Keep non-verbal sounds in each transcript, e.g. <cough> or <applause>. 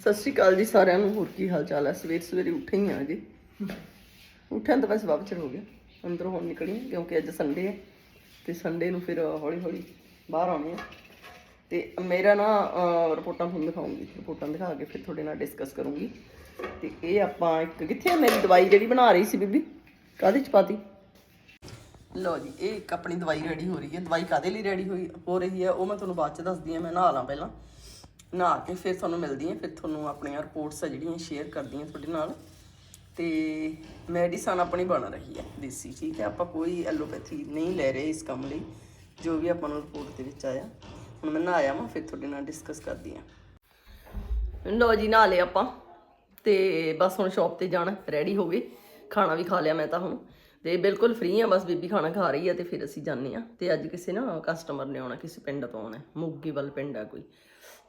ਸਤਿ ਸ਼੍ਰੀ ਅਕਾਲ ਜੀ ਸਾਰਿਆਂ ਨੂੰ, ਹੋਰ ਕੀ ਹਾਲ ਚਾਲ ਹੈ? ਸਵੇਰ ਸਵੇਰੇ ਉੱਠੇ ਹੀ ਆ ਜੀ। ਉੱਠਿਆ ਤਾਂ ਵੈਸੇ ਵਾਪਸ ਹੋ ਗਿਆ, ਅੰਦਰੋਂ ਹੁਣ ਨਿਕਲੀ ਕਿਉਂਕਿ ਅੱਜ ਸੰਡੇ ਹੈ ਤੇ ਸੰਡੇ ਨੂੰ ਫਿਰ ਹੌਲੀ ਹੌਲੀ ਬਾਹਰ ਆਉਣੇ ਆ। ਤੇ ਮੇਰਾ ਨਾ ਰਿਪੋਰਟਾਂ ਤੁਹਾਨੂੰ ਦਿਖਾਉਂਗੀ, ਰਿਪੋਰਟਾਂ ਦਿਖਾ ਕੇ ਫਿਰ ਤੁਹਾਡੇ ਨਾਲ ਡਿਸਕਸ ਕਰੂੰਗੀ। ਤੇ ਇਹ ਆਪਾਂ ਇੱਕ, ਕਿੱਥੇ ਆ ਮੇਰੀ ਦਵਾਈ ਜਿਹੜੀ ਬਣਾ ਰਹੀ ਸੀ ਬੀਬੀ? ਕਾਹਦੇ ਚ ਪਾਤੀ? ਲਓ ਜੀ, ਇਹ ਇੱਕ ਆਪਣੀ ਦਵਾਈ ਰੈਡੀ ਹੋ ਰਹੀ ਹੈ। ਦਵਾਈ ਕਾਦੇ ਲਈ ਰੈਡੀ ਹੋਈ, ਹੋ ਰਹੀ ਹੈ, ਉਹ ਮੈਂ ਤੁਹਾਨੂੰ ਬਾਅਦ ਚ ਦੱਸਦੀ ਹਾਂ, ਮੈਂ ਨਹਾ ਲਾਂ ਪਹਿਲਾਂ। ਨਹਾ ਕੇ ਫਿਰ ਤੁਹਾਨੂੰ ਮਿਲਦੀ ਹਾਂ, ਫਿਰ ਤੁਹਾਨੂੰ ਆਪਣੀਆਂ ਰਿਪੋਰਟਸ ਆ ਜਿਹੜੀਆਂ ਸ਼ੇਅਰ ਕਰਦੀ ਹਾਂ ਤੁਹਾਡੇ ਨਾਲ। ਤੇ ਮੈਡੀਸਨ ਆਪਣੀ ਬਣ ਰਹੀ ਹੈ, ਦੇਸੀ, ਠੀਕ ਹੈ? ਆਪਾਂ ਕੋਈ ਐਲੋਪੈਥੀ ਨਹੀਂ ਲੈ ਰਹੇ ਇਸ ਕੰਮ ਲਈ, ਜੋ ਵੀ ਆਪਾਂ ਨੂੰ ਰਿਪੋਰਟ ਦੇ ਵਿੱਚ ਆਇਆ। ਹੁਣ ਮੈਂ ਨਹਾਇਆ ਮੈਂ ਫਿਰ ਤੁਹਾਡੇ ਨਾਲ ਡਿਸਕਸ ਕਰਦੀ ਹਾਂ। ਲਓ ਜੀ, ਨਹਾ ਲਿਆ ਆਪਾਂ, ਤੇ ਬਸ ਹੁਣ ਸ਼ਾਪ ਤੇ ਜਾਣਾ ਰੈਡੀ ਹੋ ਗਏ। ਖਾਣਾ ਵੀ ਖਾ ਲਿਆ ਮੈਂ ਤਾਂ ਹੁਣ। ਤੇ ਬਿਲਕੁਲ ਫ੍ਰੀ ਆ ਬਸ ਬੀਬੀ ਖਾਣਾ ਖਾ ਰਹੀ ਆ ਤੇ ਫਿਰ ਅਸੀਂ ਜਾਂਦੇ ਆ ਤੇ ਅੱਜ ਕਿਸੇ ਨਾ ਕਸਟਮਰ ਨੇ ਆਉਣਾ, ਕਿਸੇ ਪਿੰਡ ਤੋਂ ਆਉਣਾ, ਮੁੱਗੀ ਵੱਲ ਪਿੰਡ ਆ ਕੋਈ।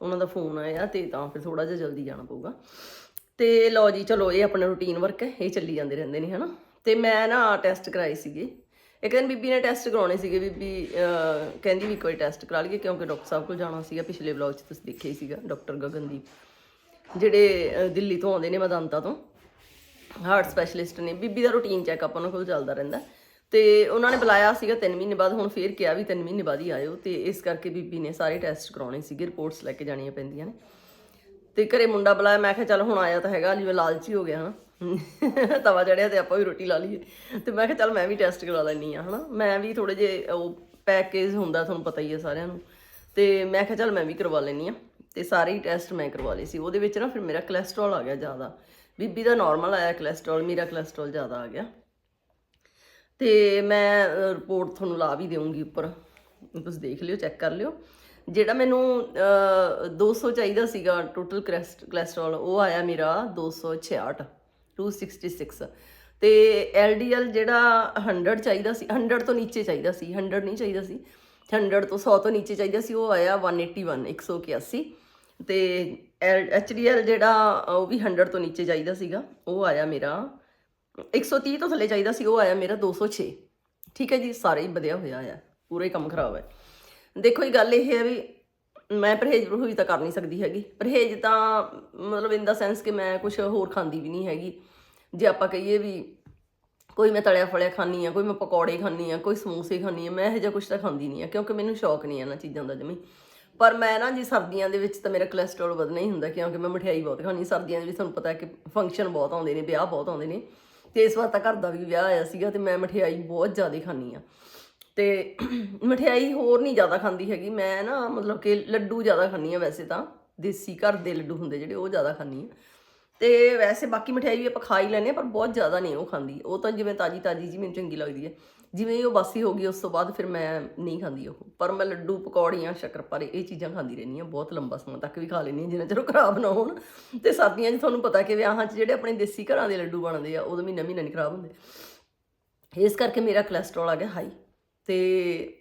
ਉਹਨਾਂ ਦਾ ਫੋਨ ਆਇਆ ਤੇ ਤਾਂ ਫਿਰ ਥੋੜਾ ਜਿਹਾ ਜਲਦੀ ਜਾਣਾ ਪਊਗਾ। ਤੇ ਲਓ ਜੀ, ਚਲੋ ਇਹ ਆਪਣਾ ਰੂਟੀਨ ਵਰਕ ਹੈ, ਇਹ ਚੱਲੀ ਜਾਂਦੇ ਰਹਿੰਦੇ ਨੇ, ਹਨਾ। ਤੇ ਮੈਂ ਨਾ ਟੈਸਟ ਕਰਾਏ ਸੀਗੇ। ਇੱਕ ਦਿਨ ਬੀਬੀ ਨੇ ਟੈਸਟ ਕਰਾਉਣੇ ਸੀਗੇ, ਬੀਬੀ ਕਹਿੰਦੀ ਵੀ ਕੋਈ ਟੈਸਟ ਕਰਾ ਲਈਏ ਕਿਉਂਕਿ ਡਾਕਟਰ ਸਾਹਿਬ ਕੋਲ ਜਾਣਾ ਸੀਗਾ, ਪਿਛਲੇ ਵਲੌਗ 'ਚ ਤੁਸੀਂ ਦੇਖਿਆ ਹੀ ਸੀਗਾ, ਡਾਕਟਰ ਗਗਨਦੀਪ। ਜਿਹੜੇ ਦਿੱਲੀ ਤੋਂ ਆਉਂਦੇ ਨੇ ਮਦੰਤਾ ਤੋਂ ਹਾਰਟ ਸਪੈਸ਼ਲਿਸਟ ਨੇ। ਬੀਬੀ ਦਾ ਰੂਟੀਨ ਚੈੱਕਅਪ ਉਹਨਾਂ ਕੋਲ ਚੱਲਦਾ ਰਹਿੰਦਾ। ਤੇ ਉਹਨਾਂ ਨੇ ਬੁਲਾਇਆ ਸੀਗਾ 3 ਮਹੀਨੇ ਬਾਅਦ, ਹੁਣ ਫੇਰ ਕਿਹਾ ਵੀ 3 ਮਹੀਨੇ ਬਾਅਦ ਹੀ ਆਇਓ ਤੇ ਇਸ ਕਰਕੇ ਬੀਬੀ ਨੇ ਸਾਰੇ ਟੈਸਟ ਕਰਾਉਣੇ ਸੀਗੇ, ਰਿਪੋਰਟਸ ਲੈ ਕੇ ਜਾਣੀਆਂ ਪੈਂਦੀਆਂ ਨੇ। ਤੇ ਘਰੇ ਮੁੰਡਾ ਬੁਲਾਇਆ, ਮੈਂ ਕਿਹਾ ਚੱਲ ਹੁਣ ਆਇਆ ਤਾਂ ਹੈਗਾ ਜਿਵੇਂ ਲਾਲਚੀ ਹੋ ਗਿਆ, ਹਨਾ। <laughs> ਤਵਾ ਚੜਿਆ ਤੇ ਆਪਾਂ ਵੀ ਰੋਟੀ ਲਾ ਲਈਏ। ਤੇ ਮੈਂ ਕਿਹਾ ਚੱਲ ਮੈਂ ਵੀ ਟੈਸਟ ਕਰਾ ਲੈਣੀ ਆ ਹਨਾ। ਮੈਂ ਵੀ ਥੋੜੇ ਜੇ ਉਹ ਪੈਕੇਜ ਹੁੰਦਾ ਤੁਹਾਨੂੰ ਪਤਾ ਹੀ ਹੈ ਸਾਰਿਆਂ ਨੂੰ। ਤੇ ਮੈਂ ਕਿਹਾ ਚੱਲ ਮੈਂ ਵੀ ਕਰਵਾ ਲੈਣੀ ਆ ਤੇ ਸਾਰੇ ਹੀ ਟੈਸਟ ਮੈਂ ਕਰਵਾ ਲਏ ਸੀ। ਉਹਦੇ ਵਿੱਚ ਨਾ ਫਿਰ ਮੇਰਾ ਕੋਲੇਸਟ੍ਰੋਲ ਆ ਗਿਆ ਜ਼ਿਆਦਾ। ਬੀਬੀ ਦਾ ਨਾਰਮਲ ਆਇਆ ਕੋਲੇਸਟ੍ਰੋਲ ਮੇਰਾ ਕੋਲੇਸਟ੍ਰੋਲ ਜ਼ਿਆਦਾ ਆ ਗਿਆ। ਤੇ ਮੈਂ ਰਿਪੋਰਟ ਤੁਹਾਨੂੰ ਲਾ ਵੀ ਦੇਵਾਂਗੀ ਉੱਪਰ। ਤੁਸੀਂ ਦੇਖ ਲਿਓ ਚੈੱਕ ਕਰ ਲਿਓ। ਜਿਹੜਾ ਮੈਨੂੰ ਅਹ, 200 ਚਾਹੀਦਾ ਸੀਗਾ ਟੋਟਲ ਕੋਲੇਸਟ੍ਰੋਲ ਉਹ ਆਇਆ ਮੇਰਾ 266 266 ਤੇ LDL ਜਿਹੜਾ 100 ਚਾਹੀਦਾ ਸੀ 100 ਤੋਂ ਨੀਚੇ ਚਾਹੀਦਾ ਸੀ 100 ਨਹੀਂ ਚਾਹੀਦਾ ਸੀ। 100 ਤੋਂ 100 ਤੋਂ ਨੀਚੇ ਚਾਹੀਦਾ ਸੀ ਉਹ ਆਇਆ 181 181 ਤੇ HDL ਜਿਹੜਾ ਉਹ ਵੀ 100 ਤੋਂ ਨੀਚੇ ਚਾਹੀਦਾ ਸੀਗਾ ਉਹ ਆਇਆ ਮੇਰਾ 130 ਤੋਂ ਥੱਲੇ ਚਾਹੀਦਾ ਸੀ, ਉਹ ਆਇਆ ਮੇਰਾ 206 ਠੀਕ ਹੈ ਜੀ, ਸਾਰੇ ਹੀ ਵਧਿਆ ਹੋਇਆ ਆ, ਪੂਰਾ ਹੀ ਕੰਮ ਖਰਾਬ ਹੈ। ਦੇਖੋ ਇਹ ਗੱਲ ਇਹ ਹੈ ਵੀ ਮੈਂ ਪਰਹੇਜ਼ ਪਰਹੂਜ ਤਾਂ ਕਰ ਨਹੀਂ ਸਕਦੀ ਹੈਗੀ। ਪਰਹੇਜ਼ ਤਾਂ ਮਤਲਬ ਇਨ ਦਾ ਸੈਂਸ ਕਿ ਮੈਂ ਕੁਝ ਹੋਰ ਖਾਂਦੀ ਵੀ ਨਹੀਂ ਹੈਗੀ। ਜੇ ਆਪਾਂ ਕਹੀਏ ਵੀ ਕੋਈ ਮੈਂ ਤਲਿਆ ਫਲਿਆ ਖਾਂਦੀ ਆ ਕੋਈ ਮੈਂ ਪਕੌੜੇ ਖਾਂਦੀ ਆ ਕੋਈ ਸਮੋਸੇ ਖਾਂਦੀ ਆ ਮੈਂ ਇਹੋ ਜਿਹਾ ਕੁਝ ਤਾਂ ਖਾਂਦੀ ਨਹੀਂ ਆ ਕਿਉਂਕਿ ਮੈਨੂੰ ਸ਼ੌਕ ਨਹੀਂ ਆ ਇਹਨਾਂ ਚੀਜ਼ਾਂ ਦਾ ਜਮੀ। ਪਰ ਮੈਂ ਨਾ ਜੀ, ਸਰਦੀਆਂ ਦੇ ਵਿੱਚ ਤਾਂ ਮੇਰਾ ਕੋਲੇਸਟ੍ਰੋਲ ਵਧਣਾ ਹੀ ਹੁੰਦਾ, ਕਿਉਂਕਿ ਮੈਂ ਮਠਿਆਈ ਬਹੁਤ ਖਾਂਦੀ ਸਰਦੀਆਂ ਦੇ ਵਿੱਚ ਤੁਹਾਨੂੰ ਪਤਾ ਹੈ ਕਿ ਫੰਕਸ਼ਨ ਬਹੁਤ ਆਉਂਦੇ ਨੇ, ਵਿਆਹ ਬਹੁਤ ਆਉਂਦੇ ਨੇ। ਤੇ ਇਸ ਵਾਰ ਤਾਂ ਘਰ ਦਾ ਵੀ ਵਿਆਹ ਆਇਆ ਸੀਗਾ ਤੇ ਮੈਂ ਮਠਿਆਈ ਬਹੁਤ ਜ਼ਿਆਦਾ ਖਾਂਦੀ ਆ ਤੇ <clears throat> ਮਠਿਆਈ ਹੋਰ ਨਹੀਂ ਜ਼ਿਆਦਾ ਖਾਂਦੀ ਹੈਗੀ। ਮੈਂ ਨਾ ਮਤਲਬ ਕਿ ਲੱਡੂ ਜ਼ਿਆਦਾ ਖਾਂਦੀ ਆ ਵੈਸੇ ਤਾਂ। ਦੇਸੀ ਘਰ ਦੇ ਲੱਡੂ ਹੁੰਦੇ ਜਿਹੜੇ ਉਹ ਜ਼ਿਆਦਾ ਖਾਂਦੀ ਆ ਤੇ ਵੈਸੇ ਬਾਕੀ ਮਠਿਆਈ ਵੀ ਆਪਾਂ ਖਾ ਹੀ ਲੈਂਦੇ ਆ ਪਰ ਬਹੁਤ ਜ਼ਿਆਦਾ ਨਹੀਂ ਉਹ ਖਾਂਦੀ। ਉਹ ਤਾਂ ਜਿਵੇਂ ਤਾਜੀ ਤਾਜੀ ਜੀ ਮੈਨੂੰ ਚੰਗੀ ਲੱਗਦੀ ਹੈ। ਜਿਵੇਂ ਹੀ ਉਹ ਬਾਸੀ ਹੋ ਗਈ, ਉਸ ਤੋਂ ਬਾਅਦ ਫਿਰ ਮੈਂ ਨਹੀਂ ਖਾਂਦੀ ਉਹ। ਪਰ ਮੈਂ ਲੱਡੂ, ਪਕੌੜੀਆਂ ਸ਼ੱਕਰਪਾਰੇ ਇਹ ਚੀਜ਼ਾਂ ਖਾਂਦੀ ਰਹਿੰਦੀ ਹਾਂ, ਬਹੁਤ ਲੰਬਾ ਸਮਾਂ ਤੱਕ ਵੀ ਖਾ ਲੈਂਦੀ ਹਾਂ, ਜਿੰਨਾ ਚਿਰ ਉਹ ਖਰਾਬ ਨਾ ਹੋਣ। ਤੇ ਸਰਦੀਆਂ 'ਚ ਤੁਹਾਨੂੰ ਪਤਾ ਕਿ ਵਿਆਹਾਂ 'ਚ ਜਿਹੜੇ ਆਪਣੇ ਦੇਸੀ ਘਰਾਂ ਦੇ ਲੱਡੂ ਬਣਦੇ ਆ ਉਦੋਂ ਮਹੀਨਾ ਮਹੀਨਾ ਨਹੀਂ ਖਰਾਬ ਹੁੰਦੇ। ਇਸ ਕਰਕੇ ਮੇਰਾ ਕੋਲੇਸਟ੍ਰੋਲ ਆ ਗਿਆ ਹਾਈ ਤੇ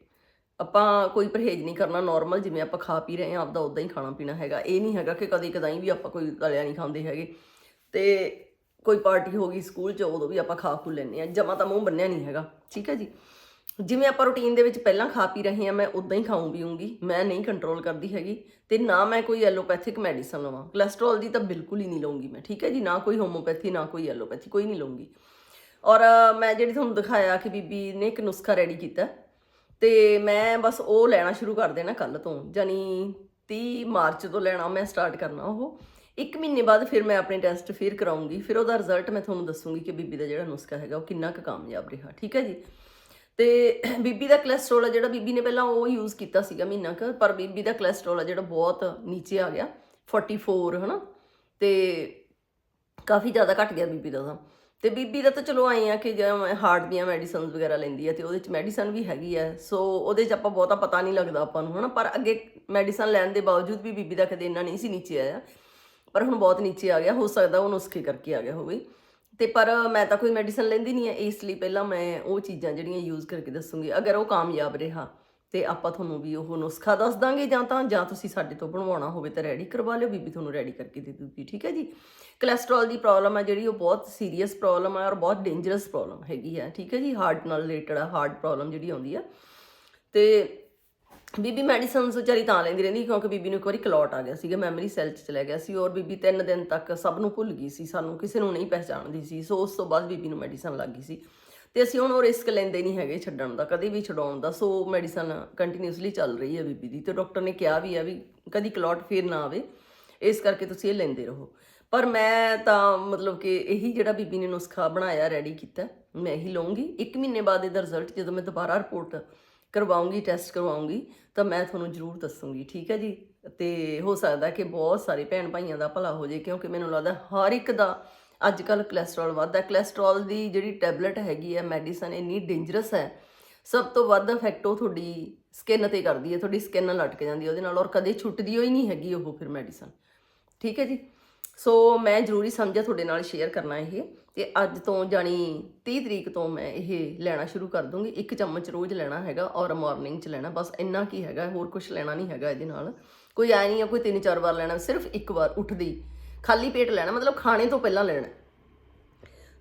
ਆਪਾਂ ਕੋਈ ਪਰਹੇਜ਼ ਨਹੀਂ ਕਰਨਾ ਨਾਰਮਲ ਜਿਵੇਂ ਆਪਾਂ ਖਾ ਪੀ ਰਹੇ ਹਾਂ, ਆਪਦਾ ਉਦਾਂ ਹੀ ਖਾਣਾ ਪੀਣਾ ਹੈਗਾ। ਇਹ ਨਹੀਂ ਹੈਗਾ ਕਿ ਕਦੇ ਕਦਾਈ ਵੀ ਆਪਾਂ ਕੋਈ ਤਲਿਆ ਨਹੀਂ ਖਾਂਦੇ ਹੈਗੇ। ਤੇ ਕੋਈ ਪਾਰਟੀ ਹੋ ਗਈ ਸਕੂਲ 'ਚ, ਉਦੋਂ ਵੀ ਆਪਾਂ ਖਾ ਖੂ ਲੈਂਦੇ ਆ ਜਮਾ ਤਾਂ ਮੂੰਹ ਬੰਨਿਆ ਨਹੀਂ ਹੈਗਾ, ਠੀਕ ਹੈ ਜੀ? ਜਿਵੇਂ ਆਪਾਂ ਰੁਟੀਨ ਦੇ ਵਿੱਚ ਪਹਿਲਾਂ ਖਾ ਪੀ ਰਹੇ ਹਾਂ, ਮੈਂ ਉਦਾਂ ਹੀ ਖਾਉਂ ਪੀਉਂਗੀ ਮੈਂ ਨਹੀਂ ਕੰਟਰੋਲ ਕਰਦੀ ਹੈਗੀ, ਤੇ ਨਾ ਮੈਂ ਕੋਈ ਐਲੋਪੈਥਿਕ ਮੈਡੀਸਨ ਲਵਾਂ। ਕੋਲੇਸਟ੍ਰੋਲ ਦੀ ਤਾਂ ਬਿਲਕੁਲ ਹੀ ਨਹੀਂ ਲਵਾਂਗੀ ਮੈਂ, ਠੀਕ ਹੈ ਜੀ? ਨਾ ਕੋਈ ਹੋਮੋਪੈਥੀ ਨਾ ਕੋਈ ਐਲੋਪੈਥੀ ਕੋਈ ਨਹੀਂ ਲਵਾਂਗੀ ਔਰ ਮੈਂ ਜਿਹੜੀ ਤੁਹਾਨੂੰ ਦਿਖਾਇਆ ਕਿ ਬੀਬੀ ਨੇ ਇੱਕ ਨੁਸਖਾ ਰੈਡੀ ਕੀਤਾ, ਤੇ ਮੈਂ ਬਸ ਉਹ ਲੈਣਾ ਸ਼ੁਰੂ ਕਰ ਦੇਣਾ ਕੱਲ ਤੋਂ ਜਾਨੀ 30 ਮਾਰਚ ਤੋਂ ਲੈਣਾ ਮੈਂ ਸਟਾਰਟ ਕਰਨਾ ਉਹ। ਇੱਕ ਮਹੀਨੇ ਬਾਅਦ ਫਿਰ ਮੈਂ ਆਪਣੇ ਟੈਸਟ ਫਿਰ ਕਰਾਉਂਗੀ, ਫਿਰ ਉਹਦਾ ਰਿਜ਼ਲਟ ਮੈਂ ਤੁਹਾਨੂੰ ਦੱਸੂਗੀ ਕਿ ਬੀਬੀ ਦਾ ਜਿਹੜਾ ਨੁਸਖਾ ਹੈਗਾ ਉਹ ਕਿੰਨਾ ਕੁ ਕਾਮਯਾਬ ਰਿਹਾ, ਠੀਕ ਹੈ ਜੀ? ਤੇ ਬੀਬੀ ਦਾ ਕੋਲੇਸਟ੍ਰੋਲ ਆ ਜਿਹੜਾ ਬੀਬੀ ਨੇ ਪਹਿਲਾਂ ਉਹ ਯੂਜ਼ ਕੀਤਾ ਸੀਗਾ ਮਹੀਨਾ ਕੁ, ਪਰ ਬੀਬੀ ਦਾ ਕੋਲੇਸਟ੍ਰੋਲ ਆ ਜਿਹੜਾ ਬਹੁਤ ਨੀਚੇ ਆ ਗਿਆ 44 ਹਨਾ? ਤੇ ਕਾਫੀ ਜ਼ਿਆਦਾ ਘਟ ਗਿਆ ਬੀਬੀ ਦਾ ਤਾਂ। ਤੇ ਬੀਬੀ ਦਾ ਤਾਂ ਚਲੋ ਆਏ ਆ ਕਿ ਜਿਵੇਂ ਹਾਰਟ ਦੀਆਂ ਮੈਡੀਸਨਸ ਵਗੈਰਾ ਲੈਂਦੀ ਆ ਤੇ ਉਹਦੇ ਚ ਮੈਡੀਸਨ ਵੀ ਹੈਗੀ ਆ ਸੋ ਉਹਦੇ ਚ ਆਪਾਂ ਬਹੁਤਾ ਪਤਾ ਨਹੀਂ ਲੱਗਦਾ ਆਪਾਂ ਨੂੰ, ਹਨਾ? ਪਰ ਅੱਗੇ ਮੈਡੀਸਨ ਲੈਣ ਦੇ ਬਾਵਜੂਦ ਵੀ ਬੀਬੀ ਦਾ ਕਦੇ ਇੰਨਾ ਨਹੀਂ ਸੀ ਨੀਚੇ ਆਇਆ। ਪਰ ਹੁਣ ਬਹੁਤ ਨੀਚੇ ਆ ਗਿਆ, ਹੋ ਸਕਦਾ ਉਹ ਨੁਸਖੇ ਕਰਕੇ ਆ ਗਿਆ ਹੋਵੇ। ਤੇ ਪਰ ਮੈਂ ਤਾਂ ਕੋਈ ਮੈਡੀਸਨ ਲੈਂਦੀ ਨਹੀਂ ਹੈ ਇਸ ਲਈ ਪਹਿਲਾਂ ਮੈਂ ਉਹ ਚੀਜ਼ਾਂ ਜਿਹੜੀਆਂ ਯੂਜ਼ ਕਰਕੇ ਦੱਸੂਗੀ। ਅਗਰ ਉਹ ਕਾਮਯਾਬ ਰਿਹਾ, ਤੇ ਆਪਾਂ ਤੁਹਾਨੂੰ ਵੀ ਉਹ ਨੁਸਖਾ ਦੱਸ ਦਾਂਗੇ ਜਾਂ ਤਾਂ, ਜਾਂ ਤੁਸੀਂ ਸਾਡੇ ਤੋਂ ਬਣਵਾਉਣਾ ਹੋਵੇ ਤਾਂ ਰੈਡੀ ਕਰਵਾ ਲਿਓ, ਬੀਬੀ ਤੁਹਾਨੂੰ ਰੈਡੀ ਕਰਕੇ ਦੇ ਦੂਗੀ, ਠੀਕ ਹੈ ਜੀ? ਕੋਲੇਸਟ੍ਰੋਲ ਦੀ ਪ੍ਰੋਬਲਮ ਹੈ ਜਿਹੜੀ, ਉਹ ਬਹੁਤ ਸੀਰੀਅਸ ਪ੍ਰੋਬਲਮ ਹੈ ਔਰ ਬਹੁਤ ਡੇਂਜਰਸ ਪ੍ਰੋਬਲਮ ਹੈਗੀ ਹੈ ਠੀਕ ਹੈ ਜੀ? ਹਾਰਟ ਨਾਲ ਰਿਲੇਟਡ ਹੈ ਹਾਰਟ ਪ੍ਰੋਬਲਮ ਜਿਹੜੀ ਆਉਂਦੀ ਹੈ ਤੇ ਬੀਬੀ ਮੈਡੀਸਨਸ ਵਿਚਾਰੀ ਤਾਂ ਲੈਂਦੀ ਰਹਿੰਦੀ ਕਿਉਂਕਿ ਬੀਬੀ ਨੂੰ ਇੱਕ ਵਾਰੀ ਕਲੌਟ ਆ ਗਿਆ ਸੀਗਾ, ਮੈਮਰੀ ਸੈੱਲ 'ਚ ਚਲਾ ਗਿਆ ਸੀ ਔਰ ਬੀਬੀ ਤਿੰਨ ਦਿਨ ਤੱਕ ਸਭ ਨੂੰ ਭੁੱਲ ਗਈ ਸੀ, ਸਾਨੂੰ ਕਿਸੇ ਨੂੰ ਨਹੀਂ ਪਹਿਚਾਣਦੀ ਸੀ, ਸੋ ਉਸ ਤੋਂ ਬਾਅਦ ਬੀਬੀ ਨੂੰ ਮੈਡੀਸਨ ਲੱਗ ਗਈ ਸੀ। ਤੇ ਅਸੀਂ ਹੁਣ ਉਹ ਰਿਸਕ ਲੈਂਦੇ ਨਹੀਂ ਹੈਗੇ ਛੱਡਣ ਦਾ, ਕਦੇ ਵੀ ਛਡਾਉਣ ਦਾ, ਸੋ ਮੈਡੀਸਨ ਕੰਟੀਨਿਊਸਲੀ ਚੱਲ ਰਹੀ ਹੈ ਬੀਬੀ ਦੀ ਤੇ ਡਾਕਟਰ ਨੇ ਕਿਹਾ ਵੀ ਆ ਵੀ ਕਦੀ ਕਲੌਟ ਫੇਰ ਨਾ ਆਵੇ, ਇਸ ਕਰਕੇ ਤੁਸੀਂ ਇਹ ਲੈਂਦੇ ਰਹੋ। ਪਰ ਮੈਂ ਤਾਂ ਮਤਲਬ ਕਿ ਇਹੀ ਜਿਹੜਾ ਬੀਬੀ ਨੇ ਨੁਸਖਾ ਬਣਾਇਆ ਰੈਡੀ ਕੀਤਾ, ਮੈਂ ਇਹੀ ਲਵਾਂਗੀ 1 ਮਹੀਨੇ ਬਾਅਦ ਇਹਦਾ ਰਿਜ਼ਲਟ ਜਦੋਂ ਮੈਂ ਦੁਬਾਰਾ ਰਿਪੋਰਟ ਕਰਵਾਉਂਗੀ ਟੈਸਟ ਕਰਵਾਉਂਗੀ, ਤਾਂ ਮੈਂ ਤੁਹਾਨੂੰ ਜ਼ਰੂਰ ਦੱਸੂੰਗੀ, ਠੀਕ ਹੈ ਜੀ? ਤੇ ਹੋ ਸਕਦਾ ਕਿ ਬਹੁਤ ਸਾਰੇ ਭੈਣ ਭਾਈਆਂ ਦਾ ਭਲਾ ਹੋ ਜੇ, ਕਿਉਂਕਿ ਮੈਨੂੰ ਲੱਗਦਾ ਹਰ ਇੱਕ ਦਾ ਅੱਜ ਕੱਲ ਕੋਲੇਸਟ੍ਰੋਲ ਵੱਧਦਾ ਕੋਲੇਸਟ੍ਰੋਲ ਦੀ ਜਿਹੜੀ ਟੈਬਲੇਟ ਹੈਗੀ ਹੈ ਮੈਡੀਸਨ ਇੰਨੀ ਡੇਂਜਰਸ ਹੈ, ਸਭ ਤੋਂ ਵੱਧ ਇਫੈਕਟ ਉਹ ਤੁਹਾਡੀ ਸਕਿਨ ਤੇ ਕਰਦੀ ਹੈ, ਤੁਹਾਡੀ ਸਕਿਨ ਲਟਕ ਜਾਂਦੀ ਹੈ ਉਹਦੇ ਨਾਲ, ਔਰ ਕਦੇ ਛੁੱਟਦੀ ਹੋਈ ਨਹੀਂ ਹੈਗੀ ਉਹ ਫਿਰ ਮੈਡੀਸਨ ਠੀਕ ਹੈ ਜੀ? ਸੋ ਮੈਂ ਜ਼ਰੂਰੀ ਸਮਝਿਆ ਤੁਹਾਡੇ ਨਾਲ ਸ਼ੇਅਰ ਕਰਨਾ ਇਹ। ਤੇ ਅੱਜ ਤੋਂ ਜਾਣੀ 30 ਤਰੀਕ ਤੋਂ ਮੈਂ ਇਹ ਲੈਣਾ ਸ਼ੁਰੂ ਕਰ ਦੂੰਗੀ। ਇੱਕ ਚਮਚ ਰੋਜ਼ ਲੈਣਾ ਹੈਗਾ ਔਰ ਮਾਰਨਿੰਗ ਚ ਲੈਣਾ। ਬਸ ਇੰਨਾ ਕੀ ਹੈਗਾ, ਹੋਰ ਕੁਝ ਲੈਣਾ ਨਹੀਂ ਹੈਗਾ ਇਹਦੇ ਨਾਲ। ਕੋਈ ਐ ਨਹੀਂ ਆ, ਕੋਈ ਤਿੰਨ ਚਾਰ ਵਾਰ ਲੈਣਾ, ਸਿਰਫ ਇੱਕ ਵਾਰ ਉੱਠਦੀ। ਖਾਲੀ ਪੇਟ ਲੈਣਾ, ਮਤਲਬ ਖਾਣੇ ਤੋਂ ਪਹਿਲਾਂ ਲੈਣਾ।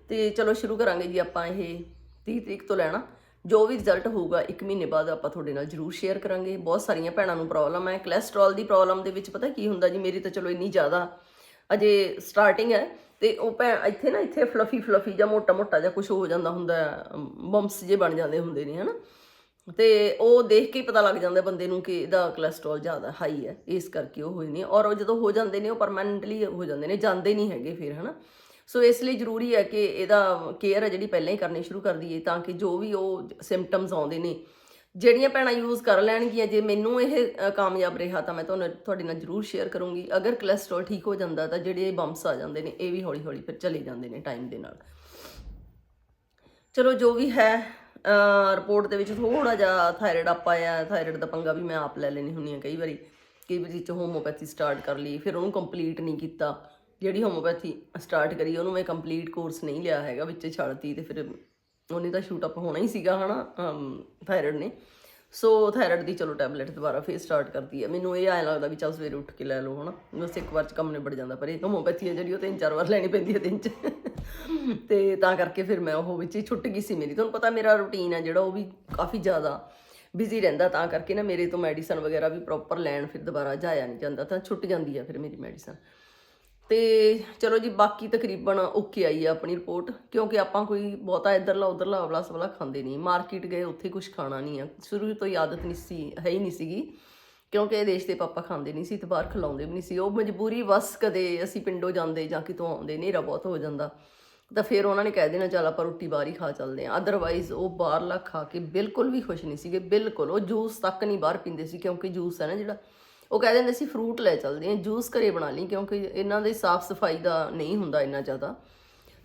ਤੇ ਚਲੋ ਸ਼ੁਰੂ ਕਰਾਂਗੇ ਜੀ ਆਪਾਂ ਇਹ 30 ਤਰੀਕ ਤੋਂ ਲੈਣਾ। ਜੋ ਵੀ ਰਿਜ਼ਲਟ ਹੋਊਗਾ 1 ਮਹੀਨੇ ਬਾਅਦ ਆਪਾਂ ਤੁਹਾਡੇ ਨਾਲ ਜਰੂਰ ਸ਼ੇਅਰ ਕਰਾਂਗੇ। ਬਹੁਤ ਸਾਰੀਆਂ ਭੈਣਾਂ ਨੂੰ ਪ੍ਰੋਬਲਮ ਹੈ। ਕੋਲੇਸਟ੍ਰੋਲ ਦੀ ਪ੍ਰੋਬਲਮ ਦੇ ਵਿੱਚ ਪਤਾ ਕੀ ਹੁੰਦਾ ਜੀ, ਮੇਰੀ ਤਾਂ ਚਲੋ ਇੰਨੀ ਜ਼ਿਆਦਾ ਅਜੇ ਸਟਾਰਟਿੰਗ ਹੈ। ਤੇ ਉਹ ਭੈ, ਇੱਥੇ ਨਾ, ਇੱਥੇ ਫਲਫੀ ਫਲਫੀ ਜਾਂ ਮੋਟਾ ਮੋਟਾ ਜਾਂ ਕੁਝ ਹੋ ਜਾਂਦਾ ਹੁੰਦਾ ਬੰਪਸ ਜੇ ਬਣ ਜਾਂਦੇ ਹੁੰਦੇ ਨੇ, ਹਨਾ। ਤੇ ਉਹ ਦੇਖ ਕੇ ਪਤਾ ਲੱਗ ਜਾਂਦਾ ਬੰਦੇ ਨੂੰ ਕਿ ਇਹਦਾ ਕੋਲੇਸਟ੍ਰੋਲ ਜ਼ਿਆਦਾ ਹਾਈ ਹੈ, ਇਸ ਕਰਕੇ ਉਹ ਹੋਏ ਨੇ। ਔਰ ਉਹ ਜਦੋਂ ਹੋ ਜਾਂਦੇ ਨੇ, ਉਹ ਪਰਮਨੈਂਟਲੀ ਹੋ ਜਾਂਦੇ ਨੇ, ਜਾਂਦੇ ਨਹੀਂ ਹੈਗੇ ਫਿਰ, ਹਨਾ। ਸੋ ਇਸ ਲਈ ਜ਼ਰੂਰੀ ਹੈ ਕਿ ਇਹਦਾ ਕੇਅਰ ਹੈ ਜਿਹੜੀ ਪਹਿਲਾਂ ਹੀ ਕਰਨੀ ਸ਼ੁਰੂ ਕਰ ਦਈਏ, ਤਾਂ ਕਿ ਜੋ ਵੀ ਉਹ ਸਿੰਪਟਮਸ ਆਉਂਦੇ ਨੇ ਜਿਹੜੀਆਂ ਭੈਣਾਂ ਯੂਜ਼ ਕਰ ਲੈਣਗੀਆਂ, ਜੇ ਮੈਨੂੰ ਇਹ ਕਾਮਯਾਬ ਰਿਹਾ ਤਾਂ ਮੈਂ ਤੁਹਾਨੂੰ ਤੁਹਾਡੇ ਨਾਲ ਜ਼ਰੂਰ ਸ਼ੇਅਰ ਕਰੂੰਗੀ। ਅਗਰ ਕੋਲੇਸਟ੍ਰੋਲ ਠੀਕ ਹੋ ਜਾਂਦਾ ਤਾਂ ਜਿਹੜੇ ਇਹ ਬੰਪਸ ਆ ਜਾਂਦੇ ਨੇ, ਇਹ ਵੀ ਹੌਲੀ ਹੌਲੀ ਫਿਰ ਚਲੇ ਜਾਂਦੇ ਨੇ ਟਾਈਮ ਦੇ ਨਾਲ। ਚਲੋ ਜੋ ਵੀ ਹੈ ਰਿਪੋਰਟ ਦੇ ਵਿੱਚ ਥੋੜਾ ਜਿਹਾ ਥਾਇਰਾਇਡ ਅਪ ਆਇਆ ਥਾਇਰਾਇਡ ਦਾ ਪੰਗਾ ਵੀ ਮੈਂ ਆਪ ਲੈ ਲੈਣੀ ਹੁੰਦੀ ਆ ਕਈ ਵਾਰੀ ਕਈ ਵਾਰੀ ਚ ਹੋਮੋਪੈਥੀ ਸਟਾਰਟ ਕਰ ਲਈ, ਫਿਰ ਉਹਨੂੰ ਕੰਪਲੀਟ ਨਹੀਂ ਕੀਤਾ। ਜਿਹੜੀ ਹੋਮੋਪੈਥੀ ਸਟਾਰਟ ਕਰੀ, ਉਹਨੂੰ ਮੈਂ ਕੰਪਲੀਟ ਕੋਰਸ ਨਹੀਂ ਲਿਆ ਹੈਗਾ, ਵਿੱਚ ਛੱਡਤੀ ਤੇ ਫਿਰ ਉਹਨੇ ਤਾਂ ਸ਼ੂਟ ਅਪ ਹੋਣਾ ਹੀ ਸੀਗਾ, ਹਨਾ ਥਾਇਰਾਇਡ ਨੇ। ਸੋ ਥਾਇਰਾਇਡ ਦੀ ਚਲੋ ਟੈਬਲੇਟ ਦੁਬਾਰਾ ਫੇਰ ਸਟਾਰਟ ਕਰਦੀ ਹੈ ਮੈਨੂੰ ਇਹ ਐਂ ਲੱਗਦਾ ਵੀ ਚੱਲ ਸਵੇਰੇ ਉੱਠ ਕੇ ਲੈ ਲਓ, ਹਨਾ। ਬਸ ਇੱਕ ਵਾਰ ਚ ਕੰਮ ਨਿਬੜ ਜਾਂਦਾ, ਪਰ ਇਹ ਹੋਮੋਪੈਥੀ ਹੈ ਜਿਹੜੀ, ਉਹ ਤਿੰਨ ਚਾਰ ਵਾਰ ਲੈਣੀ ਪੈਂਦੀ ਹੈ ਦਿਨ ਚ। ਤੇ ਤਾਂ ਕਰਕੇ ਫਿਰ ਮੈਂ ਉਹ ਵਿੱਚ ਹੀ ਛੁੱਟ ਗਈ ਸੀ ਮੇਰੀ। ਤੁਹਾਨੂੰ ਪਤਾ ਮੇਰਾ ਰੁਟੀਨ ਹੈ ਜਿਹੜਾ, ਉਹ ਵੀ ਕਾਫੀ ਜ਼ਿਆਦਾ ਬਿਜ਼ੀ ਰਹਿੰਦਾ, ਤਾਂ ਕਰਕੇ ਨਾ ਮੇਰੇ ਤੋਂ ਮੈਡੀਸਨ ਵਗੈਰਾ ਵੀ ਪ੍ਰੋਪਰ ਲੈਣ ਫਿਰ ਦੁਬਾਰਾ ਜਾਇਆ ਨਹੀਂ ਜਾਂਦਾ, ਤਾਂ ਛੁੱਟ ਜਾਂਦੀ ਹੈ ਫਿਰ ਮੇਰੀ ਮੈਡੀਸਨ ਤੇ ਚਲੋ ਜੀ, ਬਾਕੀ ਤਕਰੀਬਨ ਓਕੇ ਆਈ ਆ ਆਪਣੀ ਰਿਪੋਰਟ ਕਿਉਂਕਿ ਆਪਾਂ ਕੋਈ ਬਹੁਤਾ ਇਧਰਲਾ ਉਧਰਲਾ ਅਵਲਾ ਸਵਲਾ ਖਾਂਦੇ ਨਹੀਂ। ਮਾਰਕੀਟ ਗਏ, ਉੱਥੇ ਕੁਝ ਖਾਣਾ ਨਹੀਂ ਆ। ਸ਼ੁਰੂ ਤੋਂ ਹੀ ਆਦਤ ਨਹੀਂ ਸੀ, ਹੈ ਹੀ ਨਹੀਂ ਸੀਗੀ। ਕਿਉਂਕਿ ਇਹ ਦੇਸ਼ ਦੇ ਪਾਪਾ ਖਾਂਦੇ ਨਹੀਂ ਸੀ ਤੇ ਬਾਹਰ ਖਿਲਾਉਂਦੇ ਵੀ ਨਹੀਂ ਸੀ। ਉਹ ਮਜਬੂਰੀ ਵਸ ਕਦੇ ਅਸੀਂ ਪਿੰਡੋਂ ਜਾਂਦੇ ਜਾਂ ਕਿਤੋਂ ਆਉਂਦੇ, ਹਨੇਰਾ ਬਹੁਤ ਹੋ ਜਾਂਦਾ। ਤਾਂ ਫਿਰ ਉਹਨਾਂ ਨੇ ਕਹਿ ਦੇਣਾ, ਚੱਲ ਆਪਾਂ ਰੋਟੀ ਬਾਹਰ ਹੀ ਖਾ ਚੱਲਦੇ ਆਂ ਅਦਰਵਾਈਜ਼ ਉਹ ਬਾਹਰਲਾ ਖਾ ਕੇ ਬਿਲਕੁਲ ਵੀ ਖੁਸ਼ ਨਹੀਂ ਸੀਗੇ, ਬਿਲਕੁਲ। ਉਹ ਜੂਸ ਤੱਕ ਨਹੀਂ ਬਾਹਰ ਪੀਂਦੇ ਸੀ, ਕਿਉਂਕਿ ਜੂਸ ਹੈ ਨਾ ਜਿਹੜਾ ਉਹ ਕਹਿ ਦਿੰਦੇ ਸੀ ਫਰੂਟ ਲੈ ਚੱਲਦੇ ਹਾਂ ਜੂਸ ਘਰੇ ਬਣਾ ਲਈ, ਕਿਉਂਕਿ ਇਹਨਾਂ ਦੇ ਸਾਫ਼ ਸਫ਼ਾਈ ਦਾ ਨਹੀਂ ਹੁੰਦਾ ਇੰਨਾ ਜ਼ਿਆਦਾ।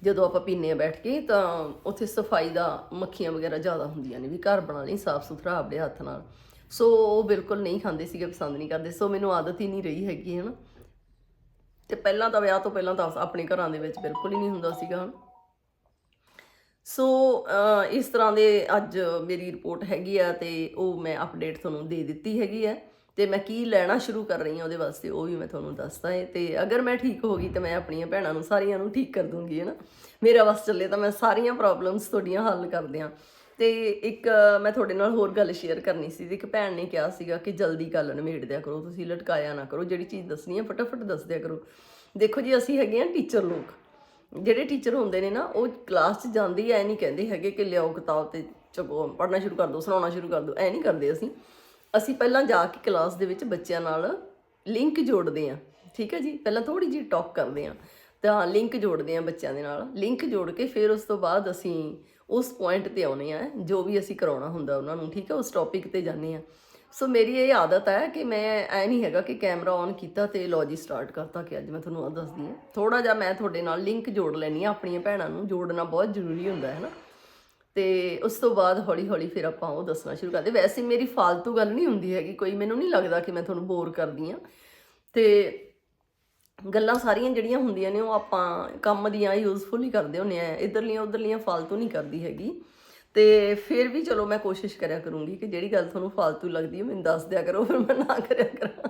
ਜਦੋਂ ਆਪਾਂ ਪੀਨੇ ਆ ਬੈਠ ਕੇ, ਤਾਂ ਉੱਥੇ ਸਫ਼ਾਈ ਦਾ ਮੱਖੀਆਂ ਵਗੈਰਾ ਜ਼ਿਆਦਾ ਹੁੰਦੀਆਂ ਨੇ, ਵੀ ਘਰ ਬਣਾ ਲਈ, ਸਾਫ਼ ਸੁਥਰਾ ਆਪਣੇ ਹੱਥ ਨਾਲ। ਸੋ ਉਹ ਬਿਲਕੁਲ ਨਹੀਂ ਖਾਂਦੇ ਸੀਗੇ, ਪਸੰਦ ਨਹੀਂ ਕਰਦੇ। ਸੋ ਮੈਨੂੰ ਆਦਤ ਹੀ ਨਹੀਂ ਰਹੀ ਹੈਗੀ, ਹਨਾ। ਤੇ ਪਹਿਲਾਂ ਤਾਂ, ਵਿਆਹ ਤੋਂ ਪਹਿਲਾਂ ਤਾਂ ਆਪਣੇ ਘਰਾਂ ਦੇ ਵਿੱਚ ਬਿਲਕੁਲ ਹੀ ਨਹੀਂ ਹੁੰਦਾ ਸੀਗਾ, ਹਨਾ। ਸੋ ਇਸ ਤਰ੍ਹਾਂ ਦੇ ਅੱਜ ਮੇਰੀ ਰਿਪੋਰਟ ਹੈਗੀ ਆ, ਤੇ ਉਹ ਮੈਂ ਅਪਡੇਟ ਤੁਹਾਨੂੰ ਦੇ ਦਿੱਤੀ ਹੈਗੀ ਆ। ਤੇ ਮੈਂ ਕੀ ਲੈਣਾ ਸ਼ੁਰੂ ਕਰ ਰਹੀ ਹਾਂ ਉਹਦੇ ਵਾਸਤੇ, ਉਹ ਵੀ ਮੈਂ ਤੁਹਾਨੂੰ ਦੱਸਦਾ ਹੈ ਤੇ ਅਗਰ ਮੈਂ ਠੀਕ ਹੋ ਗਈ ਤਾਂ ਮੈਂ ਆਪਣੀਆਂ ਭੈਣਾਂ ਨੂੰ ਸਾਰੀਆਂ ਨੂੰ ਠੀਕ ਕਰ ਦੂੰਗੀ ਹੈ ਨਾ ਮੇਰਾ ਬਸ ਚੱਲੇ ਤਾਂ ਮੈਂ ਸਾਰੀਆਂ ਪ੍ਰੋਬਲਮਸ ਤੁਹਾਡੀਆਂ ਹੱਲ ਕਰ ਦਿਆਂ। ਤੇ ਇੱਕ, ਮੈਂ ਤੁਹਾਡੇ ਨਾਲ ਹੋਰ ਗੱਲ ਸ਼ੇਅਰ ਕਰਨੀ ਸੀ, ਇੱਕ ਭੈਣ ਨੇ ਕਿਹਾ ਸੀਗਾ ਕਿ ਜਲਦੀ ਗੱਲ ਨਿਬੇੜ ਦਿਆ ਕਰੋ, ਤੁਸੀਂ ਲਟਕਾਇਆ ਨਾ ਕਰੋ, ਜਿਹੜੀ ਚੀਜ਼ ਦੱਸਣੀ ਹੈ ਫਟਾਫਟ ਦੱਸ ਦਿਆ ਕਰੋ। ਦੇਖੋ ਜੀ, ਅਸੀਂ ਹੈਗੇ ਆ ਟੀਚਰ ਲੋਕ। ਜਿਹੜੇ ਟੀਚਰ ਹੁੰਦੇ ਨੇ ਨਾ, ਉਹ ਕਲਾਸ 'ਚ ਜਾਂਦੇ ਐ ਨਹੀਂ ਕਹਿੰਦੇ ਹੈਗੇ ਕਿ ਲਿਆਓ ਕਿਤਾਬ ਤੇ ਚੁੱਕੋ ਪੜ੍ਹਨਾ ਸ਼ੁਰੂ ਕਰ ਦਿਓ, ਸੁਣਾਉਣਾ ਸ਼ੁਰੂ ਕਰ ਦਿਓ, ਐ ਨਹੀਂ ਕਰਦੇ ਅਸੀਂ। ਅਸੀਂ ਪਹਿਲਾਂ ਜਾ ਕੇ ਕਲਾਸ ਦੇ ਵਿੱਚ ਬੱਚਿਆਂ ਨਾਲ ਲਿੰਕ ਜੋੜਦੇ ਆ ਠੀਕ ਹੈ ਜੀ? ਪਹਿਲਾਂ ਥੋੜੀ ਜਿਹੀ ਟਾਕ ਕਰਦੇ ਆ ਤਾਂ ਲਿੰਕ ਜੋੜਦੇ ਆ ਬੱਚਿਆਂ ਦੇ ਨਾਲ। ਲਿੰਕ ਜੋੜ ਕੇ ਫਿਰ ਉਸ ਤੋਂ ਬਾਅਦ ਅਸੀਂ ਉਸ ਪੁਆਇੰਟ ਤੇ ਆਉਨੇ ਆ ਜੋ ਵੀ ਅਸੀਂ ਕਰਾਉਣਾ ਹੁੰਦਾ ਉਹਨਾਂ ਨੂੰ, ਠੀਕ ਹੈ? ਉਸ ਟੌਪਿਕ ਤੇ ਜਾਂਦੇ ਆ ਸੋ ਮੇਰੀ ਇਹ ਆਦਤ ਹੈ ਕਿ ਮੈਂ ਐ ਨਹੀਂ ਹੈਗਾ ਕਿ ਕੈਮਰਾ ਔਨ ਕੀਤਾ ਤੇ ਲੋ ਜੀ ਸਟਾਰਟ ਕਰਤਾ ਕਿ ਅੱਜ ਮੈਂ ਤੁਹਾਨੂੰ ਆ ਦੱਸਦੀ ਹਾਂ। ਥੋੜਾ ਜਿਹਾ ਮੈਂ ਤੁਹਾਡੇ ਨਾਲ ਲਿੰਕ ਜੋੜ ਲੈਣੀ ਆ ਆਪਣੀਆਂ ਭੈਣਾਂ ਨੂੰ ਜੋੜਨਾ ਬਹੁਤ ਜ਼ਰੂਰੀ ਹੁੰਦਾ ਹੈ ਨਾ? ਤੇ ਉਸ ਤੋਂ ਬਾਅਦ ਹੌਲੀ ਹੌਲੀ ਫਿਰ ਆਪਾਂ ਉਹ ਦੱਸਣਾ ਸ਼ੁਰੂ ਕਰਦੇ। ਵੈਸੇ ਮੇਰੀ ਫालतू ਗੱਲ ਨਹੀਂ ਹੁੰਦੀ ਹੈਗੀ, ਕੋਈ ਮੈਨੂੰ ਨਹੀਂ ਲੱਗਦਾ ਕਿ ਮੈਂ ਤੁਹਾਨੂੰ ਬੋਰ ਕਰਦੀ ਆ ਤੇ ਗੱਲਾਂ ਸਾਰੀਆਂ ਜਿਹੜੀਆਂ ਹੁੰਦੀਆਂ ਨੇ ਉਹ ਆਪਾਂ ਕੰਮ ਦੀਆਂ ਯੂਜ਼ਫੁਲ ਹੀ ਕਰਦੇ ਹੁੰਨੇ ਆ ਇਧਰਲੀਆਂ ਉਧਰਲੀਆਂ ਫालतू ਨਹੀਂ ਕਰਦੀ ਹੈਗੀ। ਤੇ ਫਿਰ ਵੀ ਚਲੋ ਮੈਂ ਕੋਸ਼ਿਸ਼ ਕਰਿਆ ਕਰੂੰਗੀ ਕਿ ਜਿਹੜੀ ਗੱਲ ਤੁਹਾਨੂੰ ਫालतू ਲੱਗਦੀ ਹੈ, ਮੈਨੂੰ ਦੱਸ ਦਿਆ ਕਰੋ, ਫਿਰ ਮੈਂ ਨਾ ਕਰਿਆ ਕਰਾਂ।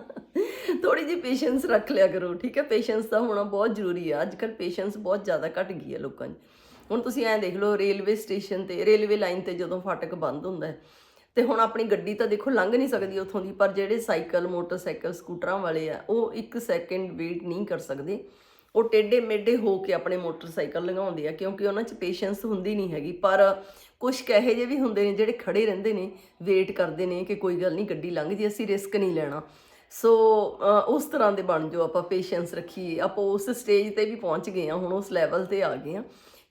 ਥੋੜੀ ਜੀ ਪੇਸ਼ੈਂਸ ਰੱਖ ਲਿਆ ਕਰੋ, ਠੀਕ ਹੈ? ਪੇਸ਼ੈਂਸ ਦਾ ਹੋਣਾ ਬਹੁਤ ਜ਼ਰੂਰੀ ਹੈ ਅੱਜਕੱਲ ਪੇਸ਼ੈਂਸ ਬਹੁਤ ਜ਼ਿਆਦਾ ਘਟ ਗਈ ਹੈ ਲੋਕਾਂ 'ਚ। ਹੁਣ ਤੁਸੀਂ ਐਂ ਦੇਖ ਲਓ, ਰੇਲਵੇ ਸਟੇਸ਼ਨ ਤੇ, ਰੇਲਵੇ ਲਾਈਨ ਤੇ ਜਦੋਂ ਫਾਟਕ ਬੰਦ ਹੁੰਦਾ ਹੈ, ਤੇ ਹੁਣ ਆਪਣੀ ਗੱਡੀ ਤਾਂ ਦੇਖੋ ਲੰਘ ਨਹੀਂ ਸਕਦੀ ਉੱਥੋਂ ਦੀ, ਪਰ ਜਿਹੜੇ ਸਾਈਕਲ, ਮੋਟਰਸਾਈਕਲ, ਸਕੂਟਰਾਂ ਵਾਲੇ ਆ, ਉਹ ਇੱਕ ਸੈਕਿੰਡ ਵੇਟ ਨਹੀਂ ਕਰ ਸਕਦੇ। ਉਹ ਟੇਡੇ ਮੇਡੇ ਹੋ ਕੇ ਆਪਣੇ ਮੋਟਰਸਾਈਕਲ ਲੰਘਾਉਂਦੇ ਆ, ਕਿਉਂਕਿ ਉਹਨਾਂ 'ਚ ਪੇਸ਼ੈਂਸ ਹੁੰਦੀ ਨਹੀਂ ਹੈਗੀ। ਪਰ ਕੁਝ ਕਹੇ ਜੇ ਵੀ ਹੁੰਦੇ ਨੇ ਜਿਹੜੇ ਖੜੇ ਰਹਿੰਦੇ ਨੇ ਵੇਟ ਕਰਦੇ ਨੇ ਕਿ ਕੋਈ ਗੱਲ ਨਹੀਂ, ਗੱਡੀ ਲੰਘ ਜੇ, ਅਸੀਂ ਰਿਸਕ ਨਹੀਂ ਲੈਣਾ। ਸੋ ਉਸ ਤਰ੍ਹਾਂ ਦੇ ਬਣ ਜਾਓ, ਆਪਾਂ ਪੇਸ਼ੈਂਸ ਰੱਖੀਏ। ਆਪਾਂ ਉਸ ਸਟੇਜ ਤੇ ਵੀ ਪਹੁੰਚ ਗਏ ਆ ਹੁਣ ਉਸ ਲੈਵਲ ਤੇ ਆ ਗਏ ਆ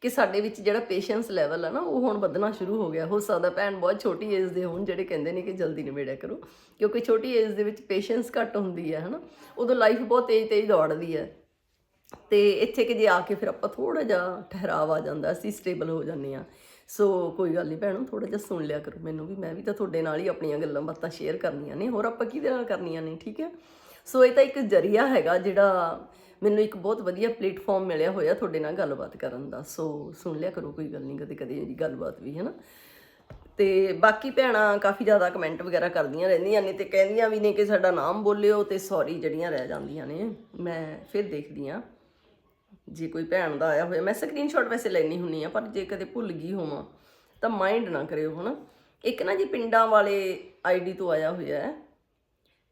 ਕਿ ਸਾਡੇ ਵਿੱਚ ਜਿਹੜਾ ਪੇਸ਼ੈਂਸ ਲੈਵਲ ਆ ਨਾ, ਉਹ ਹੁਣ ਵਧਣਾ ਸ਼ੁਰੂ ਹੋ ਗਿਆ। ਹੋ ਸਕਦਾ ਭੈਣ ਬਹੁਤ ਛੋਟੀ ਏਜ ਦੇ ਹੋਣ, ਜਿਹੜੇ ਕਹਿੰਦੇ ਨੇ ਕਿ ਜਲਦੀ ਨਿਬੇੜਿਆ ਕਰੋ। ਕਿਉਂਕਿ ਛੋਟੀ ਏਜ ਦੇ ਵਿੱਚ ਪੇਸ਼ੈਂਸ ਘੱਟ ਹੁੰਦੀ ਹੈ ਹਨਾ? ਉਦੋਂ ਲਾਈਫ ਬਹੁਤ ਤੇਜ਼ ਤੇਜ਼ ਦੌੜਦੀ ਹੈ ਤੇ ਇੱਥੇ ਕਿ ਜੇ ਆ ਕੇ ਫਿਰ ਆਪਾਂ ਥੋੜਾ ਜਿਹਾ ਠਹਿਰਾਵ ਆ ਜਾਂਦਾ, ਅਸੀਂ ਸਟੇਬਲ ਹੋ ਜਾਂਦੇ ਆ। ਸੋ ਕੋਈ ਗੱਲ ਨਹੀਂ ਭੈਣੋ ਥੋੜਾ ਜਿਹਾ ਸੁਣ ਲਿਆ ਕਰੋ ਮੈਨੂੰ ਵੀ। ਮੈਂ ਵੀ ਤਾਂ ਤੁਹਾਡੇ ਨਾਲ ਹੀ ਆਪਣੀਆਂ ਗੱਲਾਂ ਬਾਤਾਂ ਸ਼ੇਅਰ ਕਰਨੀਆਂ ਨੇ। ਹੋਰ ਆਪਾਂ ਕਿਹਦੇ ਨਾਲ ਕਰਨੀਆਂ ਨੇ, ਠੀਕ ਹੈ ਸੋ ਇਹ ਤਾਂ ਇੱਕ ਜਰੀਆ ਹੈਗਾ ਜਿਹੜਾ ਮੈਨੂੰ ਇੱਕ ਬਹੁਤ ਵਧੀਆ ਪਲੇਟਫਾਰਮ ਮਿਲਿਆ ਹੋਇਆ ਤੁਹਾਡੇ ਨਾਲ ਗੱਲਬਾਤ ਕਰਨ ਦਾ। ਸੋ ਸੁਣ ਲਿਆ ਕਰੋ, ਕੋਈ ਗੱਲ ਨਹੀਂ, ਕਦੇ ਕਦੇ ਜੀ ਗੱਲਬਾਤ ਵੀ ਹੈ ਨਾ ਤੇ ਬਾਕੀ ਭੈਣਾਂ ਕਾਫੀ ਜ਼ਿਆਦਾ ਕਮੈਂਟ ਵਗੈਰਾ ਕਰਦੀਆਂ ਰਹਿੰਦੀਆਂ ਨੇ ਤੇ ਕਹਿੰਦੀਆਂ ਵੀ ਨੇ ਕਿ ਸਾਡਾ ਨਾਮ ਬੋਲਿਓ ਤੇ ਸੌਰੀ ਜਿਹੜੀਆਂ ਰਹਿ ਜਾਂਦੀਆਂ ਨੇ। ਮੈਂ ਫਿਰ ਦੇਖਦੀ ਆ ਜੇ ਕੋਈ ਭੈਣ ਦਾ ਆਇਆ ਹੋਇਆ, ਮੈਂ ਸਕਰੀਨਸ਼ਾਟ ਵੈਸੇ ਲੈਣੀ ਹੁੰਨੀ ਆ ਪਰ ਜੇ ਕਦੇ ਭੁੱਲ ਗਈ ਹੋਵਾਂ ਤਾਂ ਮਾਈਂਡ ਨਾ ਕਰਿਓ, ਹਨਾ। ਇੱਕ ਨਾ ਜੀ ਪਿੰਡਾਂ ਵਾਲੇ ਆਈਡੀ ਤੋਂ ਆਇਆ ਹੋਇਆ ਹੈ।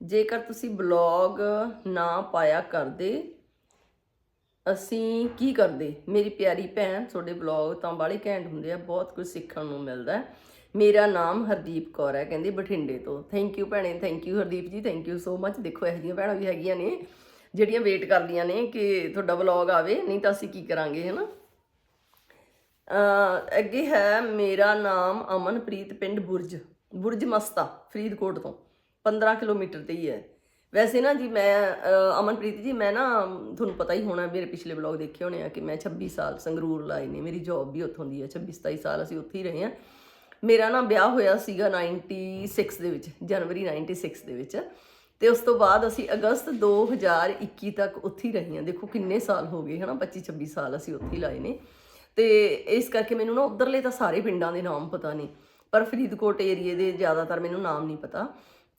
ਜੇਕਰ ਤੁਸੀਂ ਬਲੌਗ ਨਾ ਪਾਇਆ ਕਰਦੇ, ਅਸੀਂ ਕੀ ਕਰਦੇ? ਮੇਰੀ ਪਿਆਰੀ ਭੈਣ, ਤੁਹਾਡੇ ਬਲੌਗ ਤਾਂ ਬਾਹਲੇ ਘੈਂਟ ਹੁੰਦੇ ਆ, ਬਹੁਤ ਕੁਝ ਸਿੱਖਣ ਨੂੰ ਮਿਲਦਾ ਹੈ। ਮੇਰਾ ਨਾਮ ਹਰਦੀਪ ਕੌਰ ਹੈ, ਕਹਿੰਦੇ ਬਠਿੰਡੇ ਤੋਂ। ਥੈਂਕ ਯੂ ਭੈਣੇ thank you Hardeep ji thank you ਸੋ ਮੱਚ ਦੇਖੋ, ਇਹੋ ਜਿਹੀਆਂ ਭੈਣਾਂ ਵੀ ਹੈਗੀਆਂ ਨੇ, ਜਿਹੜੀਆਂ ਵੇਟ ਕਰਦੀਆਂ ਨੇ ਕਿ ਤੁਹਾਡਾ ਬਲੌਗ ਆਵੇ, ਨਹੀਂ ਤਾਂ ਅਸੀਂ ਕੀ ਕਰਾਂਗੇ, ਹਨਾ? ਅਹ ਅੱਗੇ ਹੈ, ਮੇਰਾ ਨਾਮ ਅਮਨਪ੍ਰੀਤ ਪਿੰਡ ਬੁਰਜ ਬੁਰਜ ਮਸਤਾ, ਫਰੀਦਕੋਟ ਤੋਂ। 15 ਕਿਲੋਮੀਟਰ ਤੇ ਹੀ ਹੈ। ਵੈਸੇ ਨਾ ਜੀ ਮੈਂ ਅਮਨਪ੍ਰੀਤ ਜੀ, ਮੈਂ ਨਾ, ਤੁਹਾਨੂੰ ਪਤਾ ਹੀ ਹੋਣਾ, ਮੇਰੇ ਪਿਛਲੇ ਬਲੌਗ ਦੇਖੇ ਹੋਣੇ ਆ ਕਿ ਮੈਂ 26 ਸਾਲ ਸੰਗਰੂਰ ਲਾਏ ਨੇ। ਮੇਰੀ ਜੌਬ ਵੀ ਉੱਥੋਂ ਦੀ ਹੈ 26 27 ਸਾਲ ਅਸੀਂ ਉੱਥੇ ਹੀ ਰਹੇ ਹਾਂ। ਮੇਰਾ ਨਾ ਵਿਆਹ ਹੋਇਆ ਸੀਗਾ 96 ਦੇ ਵਿੱਚ, ਜਨਵਰੀ 96 ਦੇ ਵਿੱਚ। ਤੇ ਉਸ ਤੋਂ ਬਾਅਦ ਅਸੀਂ ਅਗਸਤ 2021 ਤੱਕ ਉੱਥੇ ਹੀ ਰਹੇ ਹਾਂ। ਦੇਖੋ ਕਿੰਨੇ ਸਾਲ ਹੋ ਗਏ, ਹਨਾ 25 26 ਸਾਲ ਅਸੀਂ ਉੱਥੇ ਹੀ ਲਾਏ ਨੇ। ਤੇ ਇਸ ਕਰਕੇ ਮੈਨੂੰ ਨਾ ਉਧਰਲੇ ਤਾਂ ਸਾਰੇ ਪਿੰਡਾਂ ਦੇ ਨਾਮ ਪਤਾ ਨੇ, ਪਰ ਫਰੀਦਕੋਟ ਏਰੀਏ ਦੇ ਜ਼ਿਆਦਾਤਰ ਮੈਨੂੰ ਨਾਮ ਨਹੀਂ ਪਤਾ।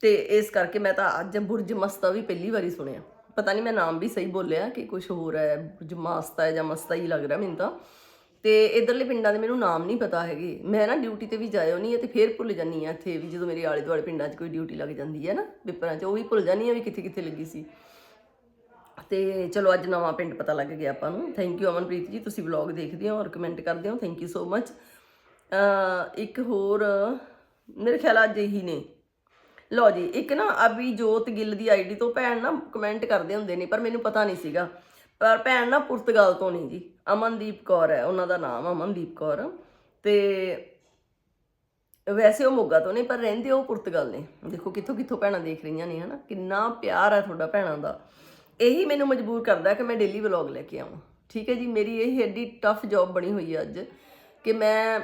ਤੇ ਇਸ ਕਰਕੇ ਮੈਂ ਤਾਂ ਅੱਜ ਬੁਰਜ ਮਸਤਾ ਵੀ ਪਹਿਲੀ ਵਾਰੀ ਸੁਣਿਆ। ਪਤਾ ਨਹੀਂ ਮੈਂ ਨਾਮ ਵੀ ਸਹੀ ਬੋਲਿਆ ਕਿ ਕੁਝ ਹੋਰ ਹੈ, ਬੁਰਜ ਮਸਤਾ ਹੈ ਜਾਂ ਮਸਤਾ ਹੀ ਲੱਗ ਰਿਹਾ ਮੈਨੂੰ ਤਾਂ। ਤੇ ਇਧਰਲੇ ਪਿੰਡਾਂ ਦੇ ਮੈਨੂੰ ਨਾਮ ਨਹੀਂ ਪਤਾ ਹੈਗੇ। ਮੈਂ ਨਾ ਡਿਊਟੀ ਤੇ ਵੀ ਜਾਇਓ ਨਹੀਂ ਤੇ ਫੇਰ ਭੁੱਲ ਜਾਂਦੀ ਆ ਇੱਥੇ ਵੀ ਜਦੋਂ ਮੇਰੇ ਆਲੇ ਦੁਆਲੇ ਪਿੰਡਾਂ 'ਚ ਕੋਈ ਡਿਊਟੀ ਲੱਗ ਜਾਂਦੀ ਹੈ ਨਾ, ਪੇਪਰਾਂ 'ਚ, ਉਹ ਵੀ ਭੁੱਲ ਜਾਂਦੀ ਆ ਵੀ ਕਿੱਥੇ ਕਿੱਥੇ ਲੱਗੀ ਸੀ। ਤੇ ਚਲੋ ਅੱਜ ਨਵਾਂ ਪਿੰਡ ਪਤਾ ਲੱਗ ਗਿਆ ਆਪਾਂ ਨੂੰ। ਥੈਂਕ ਯੂ ਅਮਨਪ੍ਰੀਤ ਜੀ, ਤੁਸੀਂ ਵਲੌਗ ਦੇਖਦੇ ਹੋ ਔਰ ਕਮੈਂਟ ਕਰਦੇ ਹੋ। ਥੈਂਕ ਯੂ ਸੋ ਮਚ ਇੱਕ ਹੋਰ, ਮੇਰੇ ਖਿਆਲ ਅੱਜ ਇਹੀ ਨੇ। ਲਓ ਜੀ, ਇੱਕ ਨਾ ਅਭੀ ਜੋਤ ਗਿੱਲ ਦੀ ਆਈਡੀ ਤੋਂ ਭੈਣ ਨਾ ਕਮੈਂਟ ਕਰਦੇ ਹੁੰਦੇ ਨੇ, ਪਰ ਮੈਨੂੰ ਪਤਾ ਨਹੀਂ ਸੀਗਾ। ਪਰ ਭੈਣ ਨਾ ਪੁਰਤਗਾਲ ਤੋਂ ਨਹੀਂ ਜੀ। ਅਮਨਦੀਪ ਕੌਰ ਹੈ, ਉਹਨਾਂ ਦਾ ਨਾਮ ਅਮਨਦੀਪ ਕੌਰ। ਤੇ ਵੈਸੇ ਉਹ ਮੋਗਾ ਤੋਂ ਨੇ, ਪਰ ਰਹਿੰਦੇ ਉਹ ਪੁਰਤਗਾਲ ਨੇ। ਦੇਖੋ ਕਿੱਥੋਂ ਕਿੱਥੋਂ ਭੈਣਾਂ ਦੇਖ ਰਹੀਆਂ ਨੇ, ਹਨਾ? ਕਿੰਨਾ ਪਿਆਰ ਹੈ ਤੁਹਾਡਾ ਭੈਣਾਂ ਦਾ। ਇਹੀ ਮੈਨੂੰ ਮਜਬੂਰ ਕਰਦਾ ਕਿ ਮੈਂ ਡੇਲੀ ਵਲੌਗ ਲੈ ਕੇ ਆਵਾਂ। ਠੀਕ ਹੈ ਜੀ, ਮੇਰੀ ਇਹ ਐਡੀ ਟਫ ਜੌਬ ਬਣੀ ਹੋਈ ਹੈ ਅੱਜ ਕਿ ਮੈਂ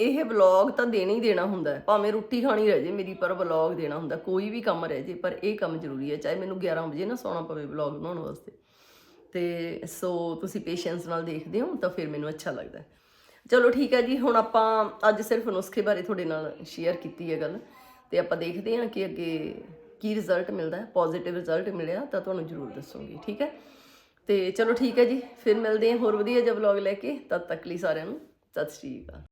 ਇਹ ਵਲੌਗ ਤਾਂ ਦੇਣਾ ਹੀ ਦੇਣਾ ਹੁੰਦਾ ਹੈ। ਭਾਵੇਂ ਰੋਟੀ ਖਾਣੀ ਰਹਿ ਜੇ, ਮੇਰੀ ਪਰ ਵਲੌਗ ਦੇਣਾ ਹੁੰਦਾ ਕੋਈ ਵੀ ਕੰਮ ਰਹਿ ਜੇ, ਪਰ ਇਹ ਕੰਮ ਜ਼ਰੂਰੀ ਹੈ। ਚਾਹੇ ਮੈਨੂੰ 11 ਵਜੇ ਨਾ ਸੌਣਾ ਪਵੇ ਵਲੌਗ ਬਣਾਉਣ ਵਾਸਤੇ। ਤੇ ਸੋ ਤੁਸੀਂ ਪੇਸ਼ੈਂਸ ਨਾਲ ਦੇਖਦੇ ਹੋ, ਤਾਂ ਫਿਰ ਮੈਨੂੰ ਅੱਛਾ ਲੱਗਦਾ ਚਲੋ ਠੀਕ ਹੈ ਜੀ, ਹੁਣ ਆਪਾਂ ਅੱਜ ਸਿਰਫ ਨੁਸਖੇ ਬਾਰੇ ਤੁਹਾਡੇ ਨਾਲ ਸ਼ੇਅਰ ਕੀਤੀ ਹੈ ਗੱਲ। ਤੇ ਆਪਾਂ ਦੇਖਦੇ ਹਾਂ ਕਿ ਅੱਗੇ ਕੀ ਰਿਜ਼ਲਟ ਮਿਲਦਾ ਹੈ। ਪੋਜ਼ਿਟਿਵ ਰਿਜ਼ਲਟ ਮਿਲਿਆ ਤਾਂ ਤੁਹਾਨੂੰ ਜ਼ਰੂਰ ਦੱਸੂਗੀ, ਠੀਕ ਹੈ? ਤੇ ਚਲੋ ਠੀਕ ਹੈ ਜੀ, ਫਿਰ ਮਿਲਦੇ ਹਾਂ ਹੋਰ ਵਧੀਆ ਜਿਹਾ ਵਲੌਗ ਲੈ ਕੇ। ਤਦ ਤੱਕ ਲਈ ਸਾਰਿਆਂ ਨੂੰ ਸਤਿ ਸ਼੍ਰੀ ਅਕਾਲ।